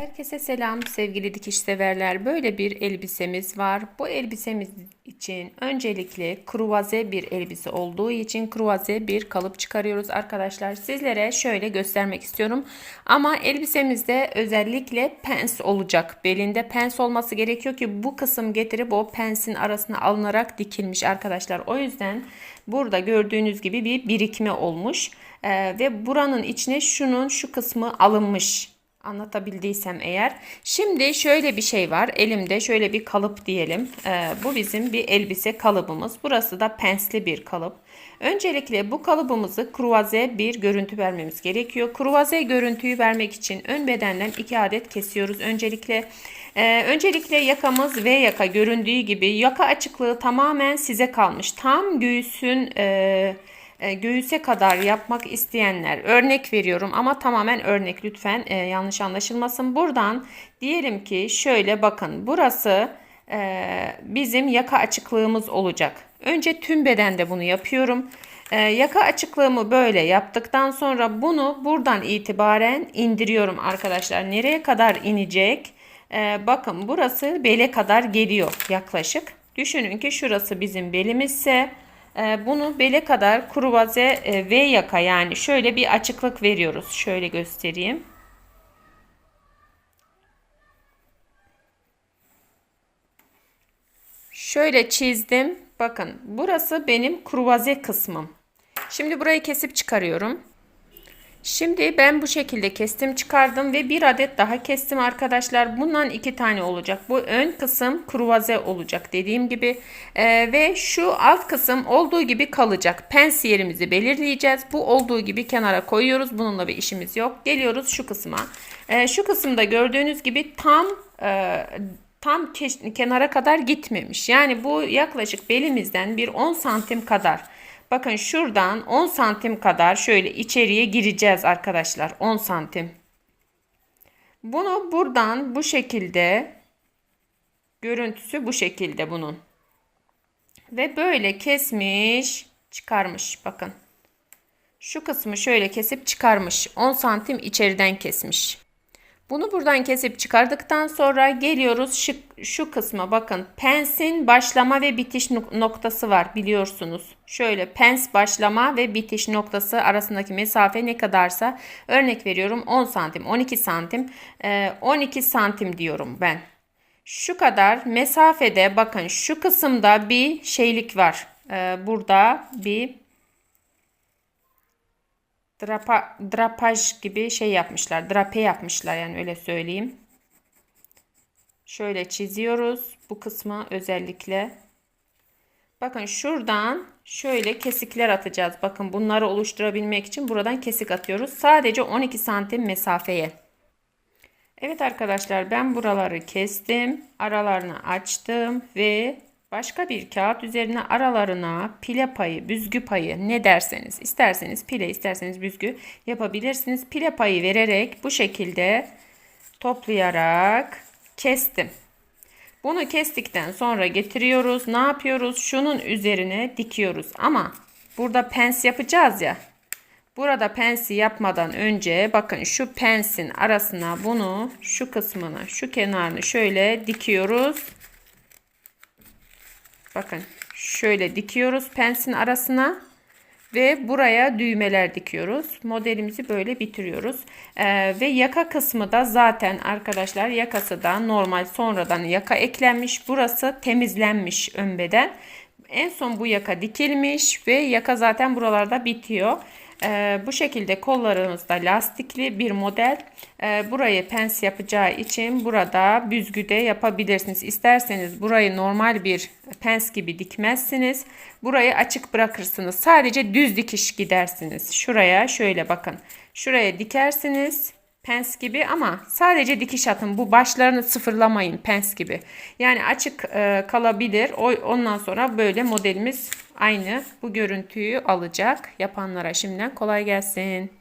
Herkese selam sevgili dikiş severler. Böyle bir elbisemiz var. Bu elbisemiz için öncelikle kruvaze bir elbise olduğu için kruvaze bir kalıp çıkarıyoruz arkadaşlar. Sizlere şöyle göstermek istiyorum. Ama elbisemizde özellikle pens olacak. Belinde pens olması gerekiyor ki bu kısım getirip o pensin arasına alınarak dikilmiş arkadaşlar. O yüzden burada gördüğünüz gibi bir birikme olmuş. Ee, ve buranın içine şunun şu kısmı alınmış. Anlatabildiysem eğer. Şimdi şöyle bir şey var. Elimde şöyle bir kalıp diyelim. Ee, bu bizim bir elbise kalıbımız. Burası da pensli bir kalıp. Öncelikle bu kalıbımızı kruvaze bir görüntü vermemiz gerekiyor. Kruvaze görüntüyü vermek için ön bedenden 2 adet kesiyoruz. Öncelikle e, öncelikle yakamız V yaka göründüğü gibi yaka açıklığı tamamen size kalmış. Tam göğsün e, e, göğüse kadar yapmak isteyenler örnek veriyorum ama tamamen örnek lütfen e, yanlış anlaşılmasın. Buradan diyelim ki şöyle bakın burası e, bizim yaka açıklığımız olacak. Önce tüm bedende bunu yapıyorum. E, yaka açıklığımı böyle yaptıktan sonra bunu buradan itibaren indiriyorum arkadaşlar. Nereye kadar inecek? E, bakın burası bele kadar geliyor yaklaşık. Düşünün ki şurası bizim belimizse bunu bele kadar kruvaze e, V yaka yani şöyle bir açıklık veriyoruz. Şöyle göstereyim. Şöyle çizdim. Bakın burası benim kruvaze kısmım. Şimdi burayı kesip çıkarıyorum. Şimdi ben bu şekilde kestim çıkardım ve bir adet daha kestim arkadaşlar. Bundan iki tane olacak. Bu ön kısım kruvaze olacak dediğim gibi. Ee, ve şu alt kısım olduğu gibi kalacak. Pens yerimizi belirleyeceğiz. Bu olduğu gibi kenara koyuyoruz. Bununla bir işimiz yok. Geliyoruz şu kısma. Ee, şu kısımda gördüğünüz gibi tam... E, tam kenara kadar gitmemiş. Yani bu yaklaşık belimizden bir 10 santim kadar. Bakın şuradan 10 santim kadar şöyle içeriye gireceğiz arkadaşlar. 10 santim. Bunu buradan bu şekilde görüntüsü bu şekilde bunun. Ve böyle kesmiş çıkarmış bakın. Şu kısmı şöyle kesip çıkarmış. 10 santim içeriden kesmiş. Bunu buradan kesip çıkardıktan sonra geliyoruz şu, şu kısma bakın. Pensin başlama ve bitiş noktası var biliyorsunuz. Şöyle pens başlama ve bitiş noktası arasındaki mesafe ne kadarsa örnek veriyorum 10 santim 12 santim 12 e, santim diyorum ben. Şu kadar mesafede bakın şu kısımda bir şeylik var. Burada bir drapa, drapaj gibi şey yapmışlar. Drape yapmışlar yani öyle söyleyeyim. Şöyle çiziyoruz bu kısmı özellikle. Bakın şuradan şöyle kesikler atacağız. Bakın bunları oluşturabilmek için buradan kesik atıyoruz. Sadece 12 santim mesafeye. Evet arkadaşlar ben buraları kestim. Aralarını açtım ve Başka bir kağıt üzerine aralarına pile payı, büzgü payı ne derseniz isterseniz pile isterseniz büzgü yapabilirsiniz. Pile payı vererek bu şekilde toplayarak kestim. Bunu kestikten sonra getiriyoruz. Ne yapıyoruz? Şunun üzerine dikiyoruz. Ama burada pens yapacağız ya. Burada pensi yapmadan önce bakın şu pensin arasına bunu şu kısmını şu kenarını şöyle dikiyoruz. Bakın şöyle dikiyoruz pensin arasına ve buraya düğmeler dikiyoruz. Modelimizi böyle bitiriyoruz. Ee, ve yaka kısmı da zaten arkadaşlar yakası da normal sonradan yaka eklenmiş. Burası temizlenmiş ön beden. En son bu yaka dikilmiş ve yaka zaten buralarda bitiyor. Ee, bu şekilde kollarımızda lastikli bir model. Ee, burayı pens yapacağı için burada büzgüde yapabilirsiniz. İsterseniz burayı normal bir pens gibi dikmezsiniz. Burayı açık bırakırsınız. Sadece düz dikiş gidersiniz. Şuraya şöyle bakın. Şuraya dikersiniz pens gibi ama sadece dikiş atın. Bu başlarını sıfırlamayın pens gibi. Yani açık e, kalabilir. O, ondan sonra böyle modelimiz aynı bu görüntüyü alacak. Yapanlara şimdiden kolay gelsin.